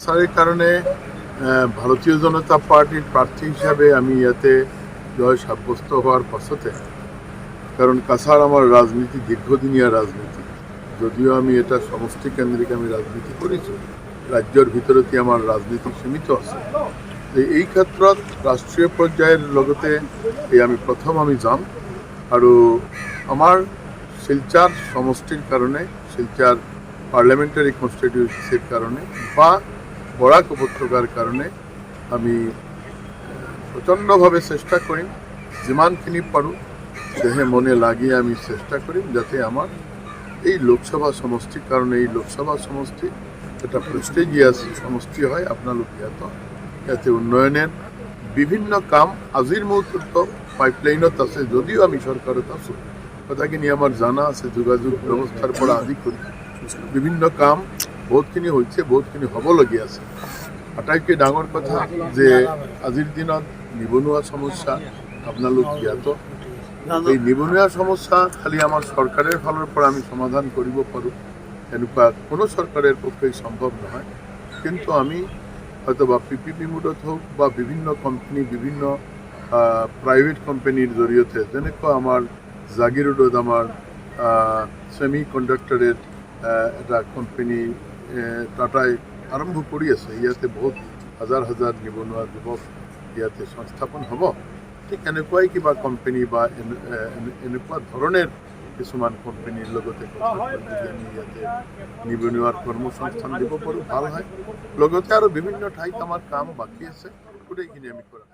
স্যারের কারণে ভারতীয় জনতা পার্টির প্রার্থী হিসাবে আমি ইয়াতে জয় সাব্যস্ত হওয়ার পথতে কারণ কাছাড় আমার রাজনীতি দীর্ঘদিনীয় রাজনীতি। যদিও আমি এটা সমষ্টি কেন্দ্রিক আমি রাজনীতি করেছি ৰাজ্যৰ ভিতৰতে আমাৰ ৰাজনীতি সীমিত আছে? এই ক্ষেত্ৰত ৰাষ্ট্ৰীয় পৰ্যায়ৰ লগতে এই আমি প্ৰথম আমি যাম। আৰু আমাৰ শিলচাৰ সমষ্টিৰ কাৰণে শিলচাৰ পাৰ্লামেণ্টাৰী কনষ্টিটিউয়েন্সিৰ কাৰণে বা বৰাক উপত্যকাৰ কাৰণে আমি প্ৰচণ্ডভাৱে চেষ্টা কৰিম যিমানখিনি পাৰোঁ, দেহে মনে লাগি আমি চেষ্টা কৰিম যাতে আমাৰ এই লোকসভা সমষ্টিৰ কাৰণে, এই লোকসভা সমষ্টি এটা প্ৰেষ্টিজিয়াছ সমষ্টি হয়, আপোনালোক ইয়াত, ইয়াতে উন্নয়নের বিভিন্ন কাম আজিৰ মুহূৰ্তত পাইপলাইনত আছে, যদিও আমি চৰকাৰত আছোঁ। কথাখিনি আমাৰ জানা আছে, যোগাযোগ ব্যৱস্থাৰ পৰা আদি কৰি। বিভিন্ন কাম বহুতখিনি হৈছে, বহুতখিনি হ'বলগীয়া আছে। আটাইতকৈ ডাঙৰ কথা যে আজিৰ দিনত নিবনুৱা সমস্যা আপোনালোক জ্ঞাত। এই নিবনুৱা সমস্যা খালি আমাৰ চৰকাৰৰ ফালৰ পৰা আমি সমাধান কৰিব পাৰোঁ, এনেকুৱা কোনো চৰকাৰৰ পক্ষে সম্ভৱ নহয়। কিন্তু আমি হয়তো বা পি পি হওক বা বিভিন্ন কোম্পানী বিভিন্ন প্ৰাইভেট কোম্পানীৰ জৰিয়তে যেনেকুৱা আমাৰ জাগিৰোডত আমাৰ ছেমি কণ্ডাক্টৰের এটা কোম্পানী টাটাই আৰম্ভ কৰি আছে। ইয়াতে বহুত হাজাৰ হাজাৰ নিবনুৱা যুৱক ইয়াতে সংস্থাপন হ'ব। ঠিক এনেকুৱাই কিবা কোম্পানী বা এনে- এনেকুৱা ধৰণৰ কিছুমান কোম্পানীৰ লগতে আমি ইয়াতে নিবনুৱাৰ কৰ্মসংস্থান দিব পাৰোঁ। ভালো হয়। লগতে আৰু বিভিন্ন ঠাইত আমাৰ কাম বাকী আছে। গোটেইখিনি আমি কৰা